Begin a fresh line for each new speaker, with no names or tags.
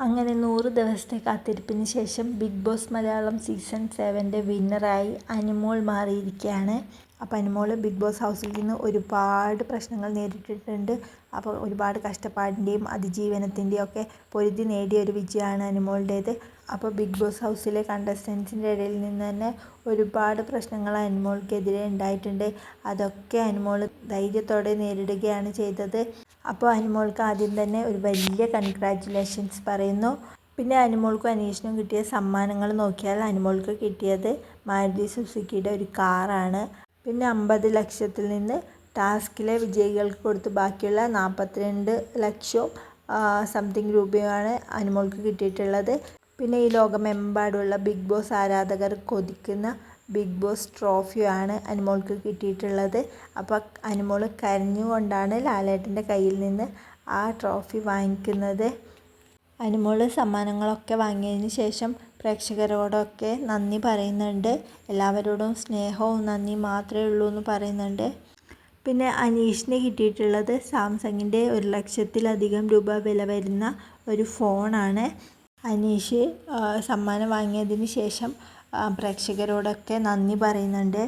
അങ്ങനെ നൂറ് ദിവസത്തെ കാത്തിരിപ്പിന് ശേഷം ബിഗ് ബോസ് മലയാളം സീസൺ സെവന്റെ വിന്നറായി അനുമോൾ മാറിയിരിക്കുകയാണ്. അപ്പോൾ അനുമോൾ ബിഗ് ബോസ് ഹൗസിൽ നിന്ന് ഒരുപാട് പ്രശ്നങ്ങൾ നേരിട്ടിട്ടുണ്ട്. അപ്പോൾ ഒരുപാട് കഷ്ടപ്പാടിന്റെയും അതിജീവനത്തിന്റെയും ഒക്കെ പൊരുതി നേടിയ ഒരു വിജയമാണ് അനുമോളുടേത് അപ്പോൾ ബിഗ് ബോസ് ഹൗസിലെ കണ്ടസ്റ്റൻസിന്റെ ഇടയിൽ നിന്ന് തന്നെ ഒരുപാട് പ്രശ്നങ്ങൾ അനുമോൾക്കെതിരെ ഉണ്ടായിട്ടുണ്ട്. അതൊക്കെ അനുമോൾ ധൈര്യത്തോടെ നേരിടുകയാണ് ചെയ്തത്. അപ്പോൾ അനുമോൾക്ക് ആദ്യം തന്നെ ഒരു വലിയ കൺഗ്രാറ്റുലേഷൻസ് പറയുന്നു. പിന്നെ അനുമോൾക്കും അനീഷിനും കിട്ടിയ സമ്മാനങ്ങൾ നോക്കിയാൽ അനുമോൾക്ക് കിട്ടിയത് മാരുതി സുസുക്കിയുടെ ഒരു കാറാണ്. പിന്നെ അമ്പത് ലക്ഷത്തിൽ നിന്ന് ടാസ്കിലെ വിജയികൾക്ക് കൊടുത്ത് ബാക്കിയുള്ള നാൽപ്പത്തിരണ്ട് ലക്ഷവും സംതിങ് രൂപയാണ് അനുമോൾക്ക് കിട്ടിയിട്ടുള്ളത്. പിന്നെ ഈ ലോകമെമ്പാടുള്ള ബിഗ് ബോസ് ആരാധകർ കൊതിക്കുന്ന ബിഗ് ബോസ് ട്രോഫിയാണ് അനുമോൾക്ക് കിട്ടിയിട്ടുള്ളത്. അപ്പോൾ അനുമോൾ കരഞ്ഞുകൊണ്ടാണ് ലാലേട്ടന്റെ കയ്യിൽ നിന്ന് ആ ട്രോഫി വാങ്ങിക്കുന്നത്. അനുമോൾ സമ്മാനങ്ങളൊക്കെ വാങ്ങിയതിന് ശേഷം പ്രേക്ഷകരോടൊക്കെ നന്ദി പറയുന്നുണ്ട്. എല്ലാവരോടും സ്നേഹവും നന്ദി മാത്രമേ ഉള്ളൂ എന്ന് പറയുന്നുണ്ട്. പിന്നെ അനീഷിന് കിട്ടിയിട്ടുള്ളത് സാംസങ്ങിന്റെ ഒരു ലക്ഷത്തിലധികം രൂപ വില വരുന്ന ഒരു ഫോണാണ്. അനീഷ് സമ്മാനം വാങ്ങിയതിന് ശേഷം പ്രേക്ഷകരോടൊക്കെ നന്ദി പറയുന്നുണ്ട്.